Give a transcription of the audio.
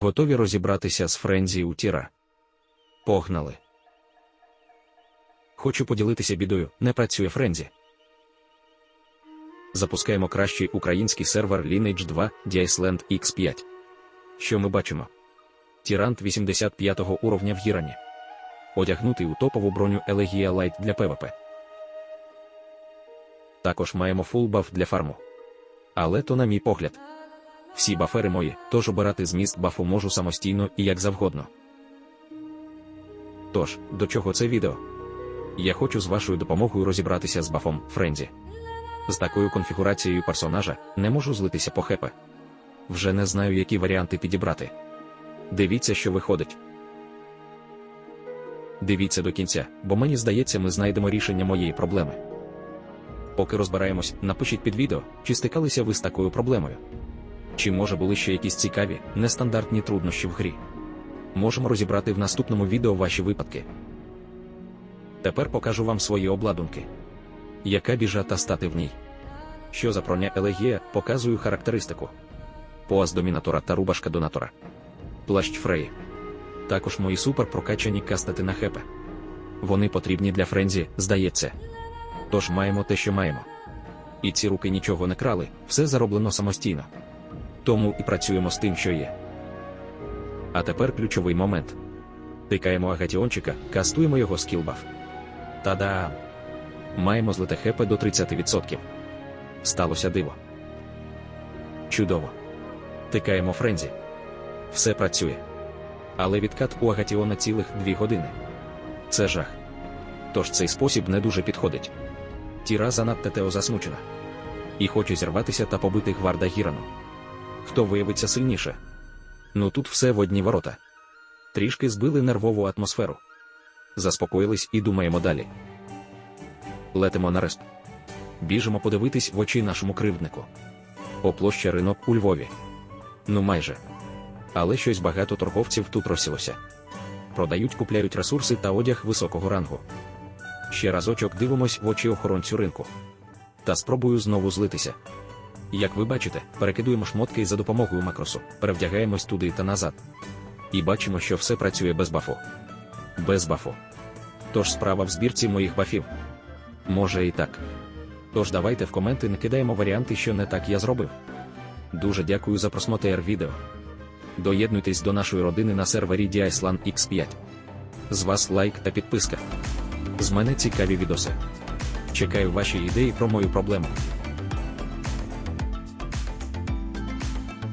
Готові розібратися з Френзі у Тіра. Погнали. Хочу поділитися бідою, не працює Френзі. Запускаємо кращий український сервер Lineage 2 Diceland X5. Що ми бачимо? Тірант 85 уровня в Гірані. Одягнутий у топову броню Elegia Light для ПВП. Також маємо фул баф для фарму. Але то на мій погляд. Всі бафери мої, тож обирати зміст бафу можу самостійно і як завгодно. Тож, до чого це відео? Я хочу з вашою допомогою розібратися з бафом Френзі. З такою конфігурацією персонажа не можу злитися по хепе. Вже не знаю, які варіанти підібрати. Дивіться, що виходить. Дивіться до кінця, бо мені здається, ми знайдемо рішення моєї проблеми. Поки розбираємось, напишіть під відео, чи стикалися ви з такою проблемою. Чи може були ще якісь цікаві, нестандартні труднощі в грі? Можемо розібрати в наступному відео ваші випадки. Тепер покажу вам свої обладунки. Яка біжа та стати в ній? Що за броня Елегія, показую характеристику. Поаз домінатора та рубашка донатора. Плащ Фреї. Також мої супер прокачані кастети на хепе. Вони потрібні для Френзі, здається. Тож маємо те, що маємо. І ці руки нічого не крали, все зароблено самостійно. Тому і працюємо з тим, що є. А тепер ключовий момент. Тикаємо агатіончика, кастуємо його скілбаф. Та-дам! Маємо злите хепе до 30%. Сталося диво. Чудово. Тикаємо Френзі. Все працює. Але відкат у Агатіона цілих 2 години. Це жах. Тож цей спосіб не дуже підходить. Тіра занадто тео засмучена. І хоче зірватися та побити гварда Гірану. Хто виявиться сильніше? Ну тут все в одні ворота. Трішки збили нервову атмосферу. Заспокоїлись і думаємо далі. Летимо на респ. Біжимо подивитись в очі нашому кривднику. О площа ринок у Львові. Ну майже. Але щось багато торговців тут розсілося. Продають, купляють ресурси та одяг високого рангу. Ще разочок дивимось в очі охоронцю ринку. Та спробую знову злитися. Як ви бачите, перекидуємо шмотки за допомогою макросу, перевдягаємось туди та назад. І бачимо, що все працює без бафу. Без бафу. Тож справа в збірці моїх бафів. Може і так. Тож давайте в коменти накидаємо варіанти, що не так я зробив. Дуже дякую за просмотр відео. Доєднуйтесь до нашої родини на сервері DIceLAN X5. З вас лайк та підписка. З мене цікаві відоси. Чекаю ваші ідеї про мою проблему.